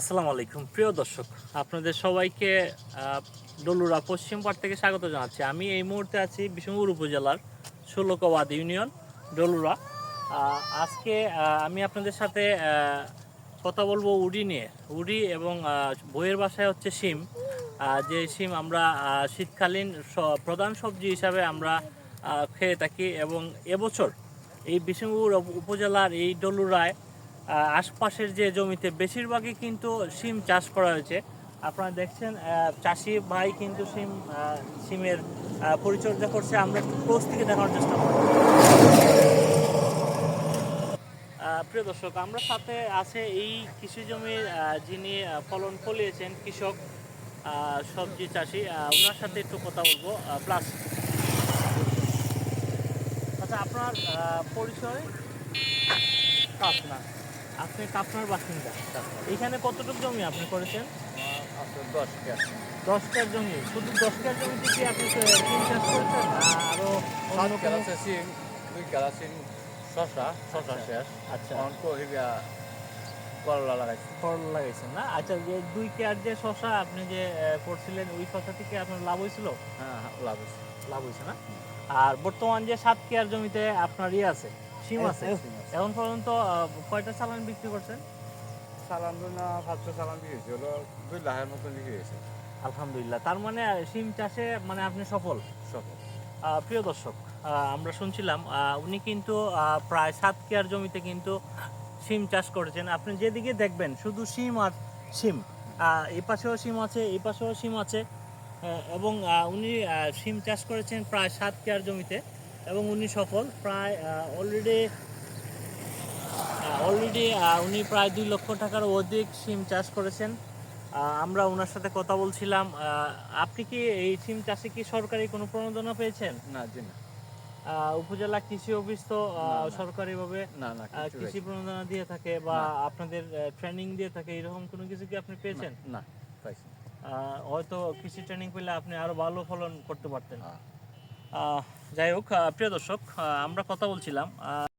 আসসালামু আলাইকুম। প্রিয় দর্শক, আপনাদের সবাইকে ডলুরা পশ্চিম পাড় থেকে স্বাগত জানাচ্ছি। আমি এই মুহূর্তে আছি বিষ্ণুপুর উপজেলার ষোলকবাদ ইউনিয়ন, ডলুরা। আজকে আমি আপনাদের সাথে কথা বলব উডি নিয়ে। উডি এবং বইয়ের বাসায় হচ্ছে শিম। যে শিম আমরা শীতকালীন প্রধান সবজি হিসাবে আমরা খেয়ে থাকি এবং এবছর এই বিষ্ণুপুর উপজেলার এই ডলুরায় আশপাশের যে জমিতে বেশিরভাগই কিন্তু সিম চাষ করা হয়েছে। আপনারা দেখছেন চাষি ভাই কিন্তু সিম সিমের পরিচর্যা করছে। আমরা একটু ক্লোজ থেকে দেখানোর চেষ্টা করব। প্রিয় দর্শক, আমরা সাথে আছে এই কৃষি জমির যিনি ফলন ফলিয়েছেন, কৃষক সবজি চাষি। ওনার সাথে একটু কথা বলব। প্লাস আচ্ছা আপনার পরিচয়? কাপনা আপনি কাপনার বাসিন্দা। এখানে কতটুকু জমি আপনি করেছেন? দশটার জমি। শুধু দশটার জমিতে কি আপনি সিম চাষ করেছেন? না আরও অন্য কোনো সিম দুই শশা শশা আচ্ছা। শেষ আচ্ছা। অঙ্ক করলা লাগাইছেন না? আচ্ছা যে দুই কেয়ার যে শশা আপনি যে করছিলেন ওই শশা থেকে আপনার লাভ হয়েছিল? হ্যাঁ হ্যাঁ, লাভ হয়েছে। লাভ হয়েছে না? আর বর্তমান যে সাত কেয়ার জমিতে আপনার ইয়ে আছে সিম আছে। এখন পর্যন্ত কয়টা চালান বিক্রি করছেন? চালান না সাতশো চালান বিক্রি হয়েছে হলো দুই লাখের মতন বিক্রি হয়েছে। আলহামদুলিল্লাহ। তার মানে সিম চাষে মানে আপনি সফল? সফল। প্রিয় দর্শক আমরা শুনছিলাম উনি কিন্তু প্রায় সাত কেয়ার জমিতে কিন্তু সিম চাষ করেছেন। আপনি যেদিকে দেখবেন শুধু সিম আর সিম এই পাশেও সিম আছে এই পাশেও সিম আছে এবং উনি সিম চাষ করেছেন প্রায় সাত কেয়ার জমিতে। এবং উনি সফল। প্রায় অলরেডি অলরেডি উনি প্রায় দুই লক্ষ টাকার অধিক সিম চাষ করেছেন। আমরা ওনার সাথে কথা বলছিলাম। আপনি কি এই সিম চাষে কি সরকারি কোনো প্রণোদনা পেয়েছেন? না জি না। উপজেলা কৃষি অফিস তো। সরকারিভাবে না না কৃষি প্রণোদনা দিয়ে থাকে বা আপনাদের ট্রেনিং দিয়ে থাকে এরকম কোনো কিছু কি আপনি পেয়েছেন? না হয়তো কৃষি ট্রেনিং পেলে আপনি আরও ভালো ফলন করতে পারতেন। হ্যাঁ। যাই হোক প্রিয় দর্শক আমরা কথা বলছিলাম